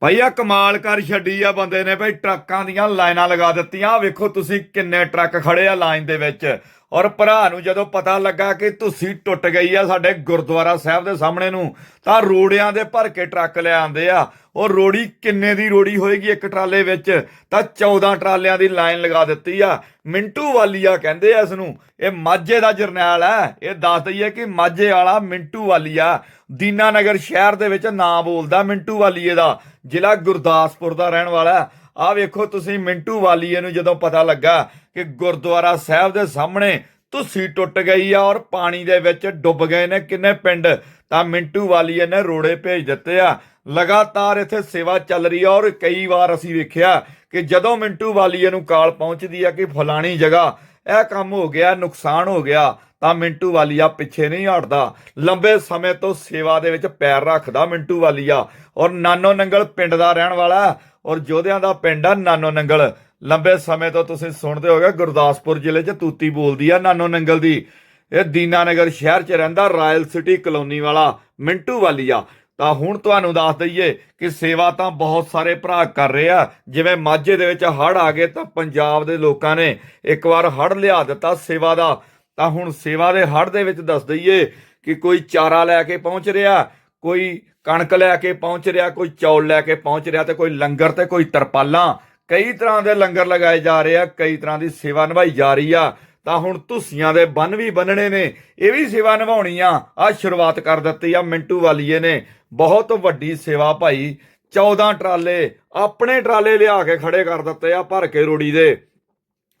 ਭਾਈ ਆ ਕਮਾਲ ਕਰ ਛੱਡੀ ਆ ਬੰਦੇ ਨੇ, ਭਾਈ ਟਰੱਕਾਂ ਦੀਆਂ ਲਾਈਨਾਂ ਲਗਾ ਦਿੱਤੀਆਂ। ਵੇਖੋ ਤੁਸੀਂ ਕਿੰਨੇ ਟਰੱਕ ਖੜੇ ਆ ਲਾਈਨ ਦੇ ਵਿੱਚ। ਔਰ ਭਰਾ ਨੂੰ ਜਦੋਂ ਪਤਾ ਲੱਗਾ ਕਿ ਤੁਸੀਂ ਟੁੱਟ ਗਈ ਆ ਸਾਡੇ ਗੁਰਦੁਆਰਾ ਸਾਹਿਬ ਦੇ ਸਾਹਮਣੇ ਨੂੰ, ਤਾਂ ਰੋੜਿਆਂ ਦੇ ਭਰ ਕੇ ਟਰੱਕ ਲੈ ਆਂਦੇ ਆ। ਉਹ ਰੋੜੀ ਕਿੰਨੇ ਦੀ ਰੋੜੀ ਹੋਏਗੀ ਇੱਕ ਟਰਾਲੇ ਵਿੱਚ? ਤਾਂ 14 ਟਰਾਲਿਆਂ ਦੀ ਲਾਈਨ ਲਗਾ ਦਿੱਤੀ ਆ। ਮਿੰਟੂ ਵਾਲੀਆ ਕਹਿੰਦੇ ਆ ਇਸ ਨੂੰ ਇਹ ਮਾਝੇ ਦਾ ਜਰਨੈਲ ਹੈ ਇਹ ਦੱਸ ਦਈਏ ਕਿ ਮਾਝੇ ਵਾਲਾ ਮਿੰਟੂ ਵਾਲੀਆ, ਦੀਨਾਨਗਰ ਸ਼ਹਿਰ ਦੇ ਵਿੱਚ ਨਾਂ ਬੋਲਦਾ ਮਿੰਟੂ ਵਾਲੀਏ ਦਾ। ਜ਼ਿਲ੍ਹਾ ਗੁਰਦਾਸਪੁਰ ਦਾ ਰਹਿਣ ਵਾਲਾ। ਆ ਵੇਖੋ, ਤੁਸੀਂ ਮਿੰਟੂ ਵਾਲੀਏ ਨੂੰ ਜਦੋਂ ਪਤਾ ਲੱਗਾ ਕਿ ਗੁਰਦੁਆਰਾ ਸਾਹਿਬ ਦੇ ਸਾਹਮਣੇ ਤੁਸੀਂ ਟੁੱਟ ਗਈ ਆ ਔਰ ਪਾਣੀ ਦੇ ਵਿੱਚ ਡੁੱਬ ਗਏ ਨੇ ਕਿੰਨੇ ਪਿੰਡ, ਤਾਂ ਮਿੰਟੂ ਵਾਲੀਏ ਨੇ ਰੋੜੇ ਭੇਜ ਦਿੱਤੇ ਆ। ਲਗਾਤਾਰ ਇੱਥੇ ਸੇਵਾ ਚੱਲ ਰਹੀ ਆ ਔਰ ਕਈ ਵਾਰ ਅਸੀਂ ਵੇਖਿਆ ਕਿ ਜਦੋਂ ਮਿੰਟੂ ਵਾਲੀਏ ਨੂੰ ਕਾਲ ਪਹੁੰਚਦੀ ਆ ਕਿ ਫਲਾਣੀ ਜਗ੍ਹਾ, ਇਹ ਕੰਮ ਹੋ ਗਿਆ, ਨੁਕਸਾਨ ਹੋ ਗਿਆ, ਤਾਂ ਮਿੰਟੂ ਵਾਲੀਆ ਪਿੱਛੇ ਨਹੀਂ ਹਟਦਾ। ਲੰਬੇ ਸਮੇਂ ਤੋਂ ਸੇਵਾ ਦੇ ਵਿੱਚ ਪੈਰ ਰੱਖਦਾ ਮਿੰਟੂ ਵਾਲੀਆ। ਔਰ ਨਾਨੋ ਨੰਗਲ ਪਿੰਡ ਦਾ ਰਹਿਣ ਵਾਲਾ ਔਰ ਜੋਧਿਆਂ ਦਾ ਪਿੰਡ ਆ ਨਾਨੋ ਨੰਗਲ। ਲੰਬੇ ਸਮੇਂ ਤੋਂ ਤੁਸੀਂ ਸੁਣਦੇ ਹੋਗੇ, ਗੁਰਦਾਸਪੁਰ ਜ਼ਿਲ੍ਹੇ 'ਚ ਤੂਤੀ ਬੋਲਦੀ ਆ ਨਾਨੋ ਨੰਗਲ ਦੀ। ਇਹ ਦੀਨਾਨਗਰ ਸ਼ਹਿਰ 'ਚ ਰਹਿੰਦਾ ਰਾਇਲ ਸਿਟੀ ਕਲੋਨੀ ਵਾਲਾ ਮਿੰਟੂ ਵਾਲੀਆ। ਤਾਂ ਹੁਣ ਤੁਹਾਨੂੰ ਦੱਸ ਦਈਏ ਕਿ ਸੇਵਾ ਤਾਂ ਬਹੁਤ ਸਾਰੇ ਭਰਾ ਕਰ ਰਹੇ ਆ। ਜਿਵੇਂ ਮਾਝੇ ਦੇ ਵਿੱਚ ਹੜ੍ਹ ਆ ਗਏ ਤਾਂ ਪੰਜਾਬ ਦੇ ਲੋਕਾਂ ਨੇ ਇੱਕ ਵਾਰ ਹੜ੍ਹ ਲਿਆ ਦਿੱਤਾ ਸੇਵਾ ਦਾ। ਤਾਂ ਹੁਣ ਸੇਵਾ ਦੇ ਹੜ੍ਹ ਦੇ ਵਿੱਚ ਦੱਸ ਦਈਏ ਕਿ ਕੋਈ ਚਾਰਾ ਲੈ ਕੇ ਪਹੁੰਚ ਰਿਹਾ। ਕੋਈ ਕਣਕ ਲੈ ਕੇ ਪਹੁੰਚ ਰਿਹਾ, ਕੋਈ ਚੌਲ ਲੈ ਕੇ ਪਹੁੰਚ ਰਿਹਾ ਤੇ ਕੋਈ ਲੰਗਰ ਤੇ ਕੋਈ ਤਰਪਾਲਾਂ। ਕਈ ਤਰ੍ਹਾਂ ਦੇ ਲੰਗਰ ਲਗਾਏ ਜਾ ਰਹੇ ਆ, ਕਈ ਤਰ੍ਹਾਂ ਦੀ ਸੇਵਾ ਨਿਭਾਈ ਜਾ ਰਹੀ ਆ। ਤਾਂ ਹੁਣ ਧੁੱਸੀਆਂ ਦੇ ਬੰਨ ਵੀ ਬੰਨਣੇ ਨੇ, ਇਹ ਵੀ ਸੇਵਾ ਨਿਭਾਉਣੀ ਆ। ਆ ਸ਼ੁਰੂਆਤ ਕਰ ਦਿੱਤੀ ਆ ਮਿੰਟੂ ਵਾਲੀਏ ਨੇ। ਬਹੁਤ ਵੱਡੀ ਸੇਵਾ ਭਾਈ 14 ਟਰਾਲੇ ਆਪਣੇ ਟਰਾਲੇ ਲਿਆ ਕੇ ਖੜੇ ਕਰ ਦਿੱਤੇ ਆ ਭਰ ਕੇ ਰੋੜੀ ਦੇ।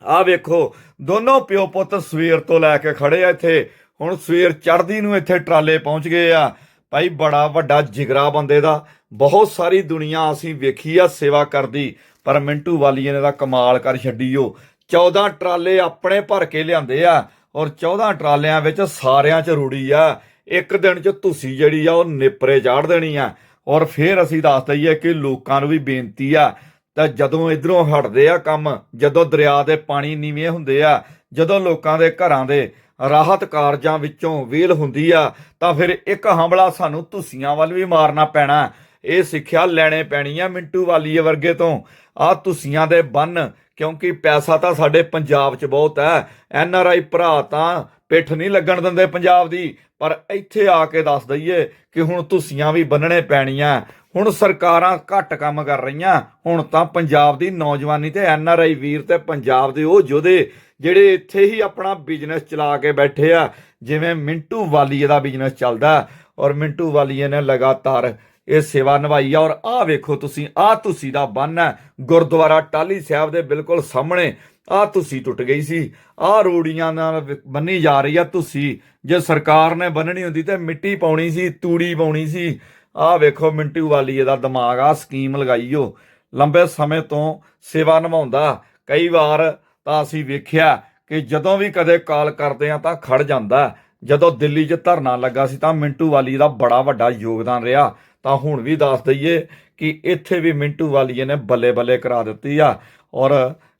ਆ ਵੇਖੋ, ਦੋਨੋਂ ਪਿਓ ਪੁੱਤ ਸਵੇਰ ਤੋਂ ਲੈ ਕੇ ਖੜੇ ਆ ਇੱਥੇ। ਹੁਣ ਸਵੇਰ ਚੜ੍ਹਦੀ ਨੂੰ ਇੱਥੇ ਟਰਾਲੇ ਪਹੁੰਚ ਗਏ ਆ। ਭਾਈ ਬੜਾ ਵੱਡਾ ਜਿਗਰਾ ਬੰਦੇ ਦਾ। ਬਹੁਤ ਸਾਰੀ ਦੁਨੀਆ ਅਸੀਂ ਵੇਖੀ ਆ ਸੇਵਾ ਕਰਦੀ, ਪਰ ਮਿੰਟੂ ਵਾਲੀਏ ਨੇ ਦਾ ਕਮਾਲ ਕਰ ਛੱਡੀਓ 14 ਟਰਾਲੇ ਆਪਣੇ ਭਰ ਕੇ ਲਿਆਂਦੇ ਆ ਔਰ 14 ਟਰਾਲਿਆਂ ਵਿੱਚ ਸਾਰਿਆਂ 'ਚ ਰੂੜੀ ਆ। ਇੱਕ ਦਿਨ 'ਚ ਤੁਸੀਂ ਜਿਹੜੀ ਆ ਉਹ ਨਿਪਰੇ ਚਾੜ ਦੇਣੀ ਆ। ਔਰ ਫਿਰ ਅਸੀਂ ਦੱਸ ਦਈਏ ਕਿ ਲੋਕਾਂ ਨੂੰ ਵੀ ਬੇਨਤੀ ਆ, ਤਾਂ ਜਦੋਂ ਇਧਰੋਂ ਹਟਦੇ ਆ ਕੰਮ, ਜਦੋਂ ਦਰਿਆ ਦੇ ਪਾਣੀ ਨੀਵੇਂ ਹੁੰਦੇ ਆ, ਜਦੋਂ ਲੋਕਾਂ ਦੇ ਘਰਾਂ ਦੇ ਰਾਹਤ ਕਾਰਜਾਂ ਵਿੱਚੋਂ ਵੇਲ ਹੁੰਦੀ ਆ, ਤਾਂ ਫਿਰ ਇੱਕ ਹਮਲਾ ਸਾਨੂੰ ਧੁੱਸੀਆਂ ਵੱਲ ਵੀ ਮਾਰਨਾ ਪੈਣਾ। ਇਹ ਸਿੱਖਿਆ ਲੈਣੇ ਪੈਣੀ ਆ ਮਿੰਟੂ ਵਾਲੀਏ ਵਰਗੇ ਤੋਂ। ਆ ਧੁੱਸੀਆਂ ਦੇ ਬੰਨ, ਕਿਉਂਕਿ ਪੈਸਾ ਤਾਂ ਸਾਡੇ ਪੰਜਾਬ 'ਚ ਬਹੁਤ ਹੈ। ਐਨ ਆਰ ਆਈ ਭਰਾ ਤਾਂ ਪਿੱਠ ਨਹੀਂ ਲੱਗਣ ਦਿੰਦੇ ਪੰਜਾਬ ਦੀ। ਪਰ ਇੱਥੇ ਆ ਕੇ ਦੱਸ ਦਈਏ ਕਿ ਹੁਣ ਧੁੱਸੀਆਂ ਵੀ ਬੰਨਣੇ ਪੈਣੀਆਂ। ਹੁਣ ਸਰਕਾਰਾਂ ਘੱਟ ਕੰਮ ਕਰ ਰਹੀਆਂ। ਹੁਣ ਤਾਂ ਪੰਜਾਬ ਦੀ ਨੌਜਵਾਨੀ ਤੇ ਐਨ ਆਰ ਆਈ ਵੀਰ ਤੇ ਪੰਜਾਬ ਦੇ ਉਹ ਯੋਧੇ ਜਿਹੜੇ ਇੱਥੇ ਹੀ ਆਪਣਾ ਬਿਜ਼ਨਸ ਚਲਾ ਕੇ ਬੈਠੇ ਆ। ਜਿਵੇਂ ਮਿੰਟੂ ਵਾਲੀਏ ਦਾ ਬਿਜ਼ਨਸ ਚੱਲਦਾ। ਔਰ ਮਿੰਟੂ ਵਾਲੀਏ ਨੇ ਲਗਾਤਾਰ ਇਹ ਸੇਵਾ ਨਿਭਾਈ ਆ ਔਰ ਆਹ ਵੇਖੋ ਤੁਸੀਂ, ਆਹ ਤੁਸੀਂ ਦਾ ਬੰਨ ਹੈ। ਗੁਰਦੁਆਰਾ ਟਾਲੀ ਸਾਹਿਬ ਦੇ ਬਿਲਕੁਲ ਸਾਹਮਣੇ। ਆਹ ਤੁਸੀਂ ਟੁੱਟ ਗਈ ਸੀ। ਆਹ ਰੋੜੀਆਂ ਨਾਲ ਬੰਨੀ ਜਾ ਰਹੀ ਆ ਤੁਸੀਂ। ਜੇ ਸਰਕਾਰ ਨੇ ਬੰਨਣੀ ਹੁੰਦੀ ਤੇ ਮਿੱਟੀ ਪਾਉਣੀ ਸੀ, ਤੂੜੀ ਪਾਉਣੀ ਸੀ। ਆਹ ਵੇਖੋ ਮਿੰਟੂ ਵਾਲੀਏ ਦਾ ਦਿਮਾਗ ਆ ਸਕੀਮ ਲਗਾਈਓ। ਲੰਬੇ ਸਮੇਂ ਤੋਂ ਸੇਵਾ ਨਿਭਾਉਂਦਾ। ਕਈ ਵਾਰ ਤਾਂ ਅਸੀਂ ਵੇਖਿਆ ਕਿ ਜਦੋਂ ਵੀ ਕਦੇ ਕਾਲ ਕਰਦੇ ਆ ਤਾਂ ਖੜ ਜਾਂਦਾ। ਜਦੋਂ ਦਿੱਲੀ 'ਚ ਧਰਨਾ ਲੱਗਾ ਸੀ ਤਾਂ ਮਿੰਟੂ ਵਾਲੀ ਦਾ ਬੜਾ ਵੱਡਾ ਯੋਗਦਾਨ ਰਿਹਾ। ਤਾਂ ਹੁਣ ਵੀ ਦੱਸ ਦਈਏ ਕਿ ਇੱਥੇ ਵੀ ਮਿੰਟੂ ਵਾਲੀਏ ਨੇ ਬੱਲੇ ਬੱਲੇ ਕਰਾ ਦਿੱਤੀ ਆ। ਔਰ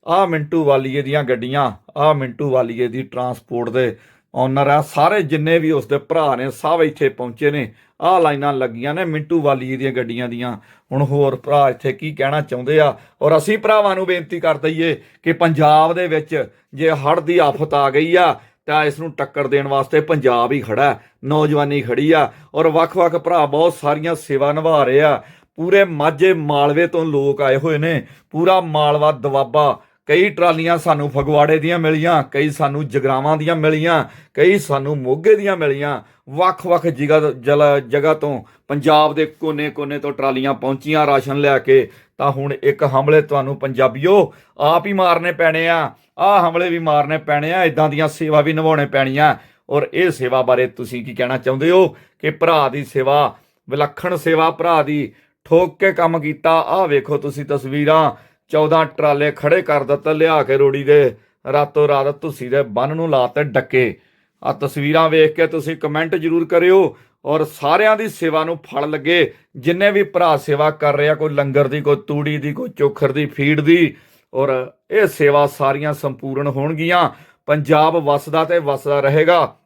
ਆਹ ਮਿੰਟੂ ਵਾਲੀਏ ਦੀਆਂ ਗੱਡੀਆਂ, ਆਹ ਮਿੰਟੂ ਵਾਲੀਏ ਦੀ ਟਰਾਂਸਪੋਰਟ ਦੇ ਓਨਰ ਆ, ਸਾਰੇ ਜਿੰਨੇ ਵੀ ਉਸਦੇ ਭਰਾ ਨੇ, ਸਭ ਇੱਥੇ ਪਹੁੰਚੇ ਨੇ। ਆਹ ਲਾਈਨਾਂ ਲੱਗੀਆਂ ਨੇ ਮਿੰਟੂ ਵਾਲੀਏ ਦੀਆਂ ਗੱਡੀਆਂ ਦੀਆਂ। ਹੁਣ ਹੋਰ ਭਰਾ ਇੱਥੇ ਕੀ ਕਹਿਣਾ ਚਾਹੁੰਦੇ ਆ? ਔਰ ਅਸੀਂ ਭਰਾਵਾਂ ਨੂੰ ਬੇਨਤੀ ਕਰ ਦਈਏ ਕਿ ਪੰਜਾਬ ਦੇ ਵਿੱਚ ਜੇ ਹੜ੍ਹ ਦੀ ਆਫਤ ਆ ਗਈ ਆ ਤਾਂ ਇਸ ਨੂੰ ਟੱਕਰ ਦੇਣ ਵਾਸਤੇ ਪੰਜਾਬ ਹੀ ਖੜਾ ਨੌਜਵਾਨੀ ਖੜੀ ਆ ਔਰ ਵੱਖ-ਵੱਖ ਭਰਾ ਬਹੁਤ ਸਾਰੀਆਂ ਸੇਵਾ ਨਿਭਾ ਰਹੇ ਆ। ਪੂਰੇ ਮਾਝੇ ਮਾਲਵੇ ਤੋਂ ਲੋਕ ਆਏ ਹੋਏ ਨੇ, ਪੂਰਾ ਮਾਲਵਾ ਦਵਾਬਾ ਕਈ ਟਰਾਲੀਆਂ ਸਾਨੂੰ ਫਗਵਾੜੇ ਦੀਆਂ ਮਿਲੀਆਂ, ਕਈ ਸਾਨੂੰ ਜਗਰਾਵਾਂ ਦੀਆਂ ਮਿਲੀਆਂ, ਕਈ ਸਾਨੂੰ ਮੋਗੇ ਦੀਆਂ ਮਿਲੀਆਂ। ਵੱਖ-ਵੱਖ ਜਗ੍ਹਾ ਜਲ- ਜਗ੍ਹਾ ਤੋਂ ਪੰਜਾਬ ਦੇ ਕੋਨੇ-ਕੋਨੇ ਤੋਂ ਟਰਾਲੀਆਂ ਪਹੁੰਚੀਆਂ ਰਾਸ਼ਨ ਲੈ ਕੇ। ਤਾਂ ਹੁਣ ਇੱਕ ਹਮਲੇ ਤੁਹਾਨੂੰ ਪੰਜਾਬੀਓ, ਆਪ ਹੀ ਮਾਰਨੇ ਪੈਣੇ ਆ। ਆਹ ਹਮਲੇ ਵੀ ਮਾਰਨੇ ਪੈਣੇ ਆ ਇਦਾਂ ਦੀਆਂ ਸੇਵਾ ਵੀ ਨਿਭਾਉਣੇ ਪੈਣੀਆਂ। ਔਰ ਇਹ ਸੇਵਾ ਬਾਰੇ ਤੁਸੀਂ ਕੀ ਕਹਿਣਾ ਚਾਹੁੰਦੇ ਹੋ? ਕਿ ਭਰਾ ਦੀ ਸੇਵਾ, ਵਿਲੱਖਣ ਸੇਵਾ ਭਰਾ ਦੀ, ਠੋਕ ਕੇ ਕੰਮ ਕੀਤਾ। ਆਹ ਵੇਖੋ ਤੁਸੀਂ ਤਸਵੀਰਾਂ। 14 ਟਰਾਲੇ ਖੜੇ ਕਰ ਦਿੱਤੇ, ਲਿਆ ਕੇ ਰੋੜੀ ਦੇ ਰਾਤੋਂ ਰਾਤ ਤੁਸੀਂ ਦੇ ਬੰਨ ਨੂੰ ਲਾਤੇ ਡੱਕੇ। ਆ ਤਸਵੀਰਾਂ ਵੇਖ ਕੇ ਤੁਸੀਂ ਕਮੈਂਟ ਜ਼ਰੂਰ ਕਰਿਓ ਔਰ ਸਾਰਿਆਂ ਦੀ ਸੇਵਾ ਨੂੰ ਫਲ ਲੱਗੇ। ਜਿੰਨੇ ਵੀ ਭਰਾ ਸੇਵਾ ਕਰ ਰਿਹਾ ਕੋਈ ਲੰਗਰ ਦੀ, ਕੋਈ ਤੂੜੀ ਦੀ, ਕੋਈ ਚੋਖਰ ਦੀ, ਫੀਡ ਦੀ, ਔਰ ਇਹ ਸੇਵਾ ਸਾਰੀਆਂ ਸੰਪੂਰਨ ਹੋਣਗੀਆਂ। ਪੰਜਾਬ ਵਸਦਾ ਤੇ ਵਸਦਾ ਰਹੇਗਾ।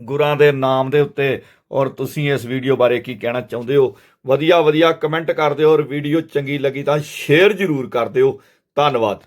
ਗੁਰਾਂ ਦੇ ਨਾਮ ਦੇ ਉੱਤੇ ਔਰ ਤੁਸੀਂ ਇਸ ਵੀਡੀਓ ਬਾਰੇ ਕੀ ਕਹਿਣਾ ਚਾਹੁੰਦੇ ਹੋ? ਵਧੀਆ ਵਧੀਆ ਕਮੈਂਟ ਕਰ ਦਿਓ ਔਰ ਵੀਡੀਓ ਚੰਗੀ ਲੱਗੀ ਤਾਂ ਸ਼ੇਅਰ ਜ਼ਰੂਰ ਕਰ ਦਿਓ। ਧੰਨਵਾਦ।